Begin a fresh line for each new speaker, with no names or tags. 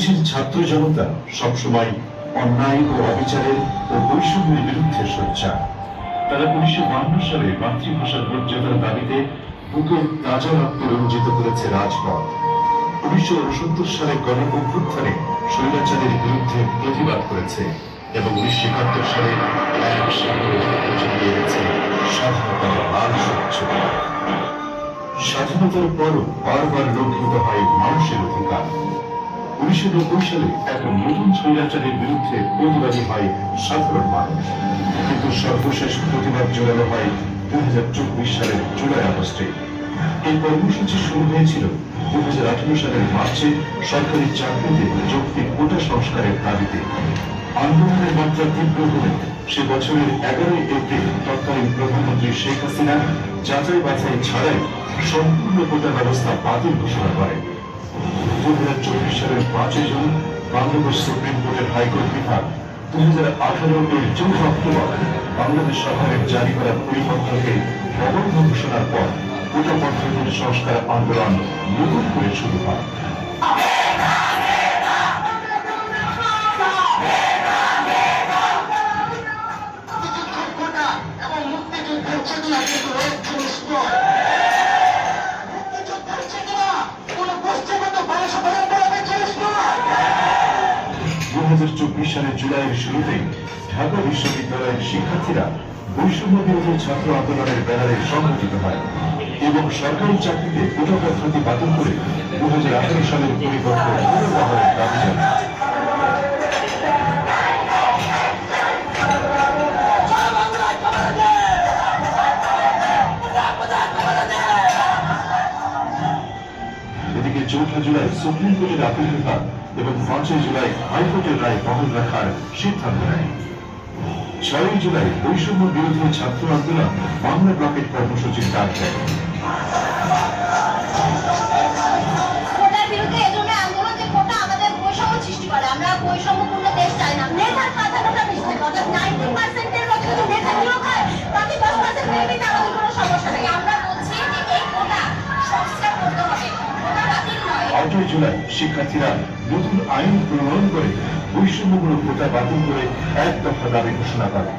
এদেশের ছাত্র জনতা সবসময় অন্যায় ও অবিচারের ও বৈষম্যের বিরুদ্ধে সোচ্চার। তারা উনিশশো বান্ন সালে মাতৃভাষার মর্যাদার দাবিতে বুকের তাজা রক্ত রঞ্জিত করেছে রাজপথ। উনিশশো উনসত্তর সালে গণ অভ্যুত্থানে স্বৈরাচারের বিরুদ্ধে প্রতিবাদ করেছে এবং উনিশশো একাত্তর সালে এক সাগরে স্বাধীনতার লাল সূর্য স্বাধীনতার পরও বারবার লঙ্ঘিত হয় মানুষের অধিকার। উনিশশো নব্বই সালে এক নতুন স্বৈরাচারের বিরুদ্ধে প্রতিবাদী হয় সাধারণ মানুষ। কিন্তু সর্বশেষ প্রতিবাদ জোরালো হয় দুই হাজার চব্বিশ সালের জুলাই আগস্টে। এই কর্মসূচি শুরু হয়েছিল দুই হাজার আঠারো সালের মার্চে সরকারি চাকরিতে যৌক্তিক কোটা সংস্কারের দাবিতে। আন্দোলনের মাত্রা তীব্র হলে সে বছরের এগারোই এপ্রিল তৎকালীন প্রধানমন্ত্রী শেখ হাসিনা যাচাই বাছাই ছাড়াই সম্পূর্ণ কোটা ব্যবস্থা বাতিল ঘোষণা করেন দুই হাজার চব্বিশ সালের পাঁচই জুন বাংলাদেশ সুপ্রিম কোর্টের হাইকোর্ট বিভাগ দুই হাজার আঠারো এর অক্টোবর বাংলাদেশ সরকারের জারি করা পরিপত্রকে অবৈধ ঘোষণার পর কোটা পদ্ধতির সংস্কার আন্দোলন নতুন করে শুরু হয়।
এবং
দুই হাজার চব্বিশ সালের জুলাইয়ের শুরুতেই ঢাকা বিশ্ববিদ্যালয়ের শিক্ষার্থীরা বৈষম্য বিরোধী ছাত্র আন্দোলনের ব্যানারে সংগঠিত হয় এবং সরকারি চাকরিতে কোটা পদ্ধতি বাতিল করে দু হাজার আঠারো সালের পরিবর্তন পুনর্বহারের দাবি জানায়। এদিকে চৌঠা জুলাই সুপ্রিম কোর্টের আপিল বিভাগ এবং পাঁচই জুলাই হাইকোর্টের রায় বহাল রাখার সিদ্ধান্ত নেয়। ছয়ই জুলাই বৈষম্য বিরোধী ছাত্র আন্দোলন বাংলা ব্লকের কর্মসূচির ডাক দেয়। আটই জুলাই শিক্ষার্থীরা নতুন আইন প্রণয়ন করে বৈষম্যমূলক কোটা বাতিল করে এক দফা দাবি ঘোষণা করে।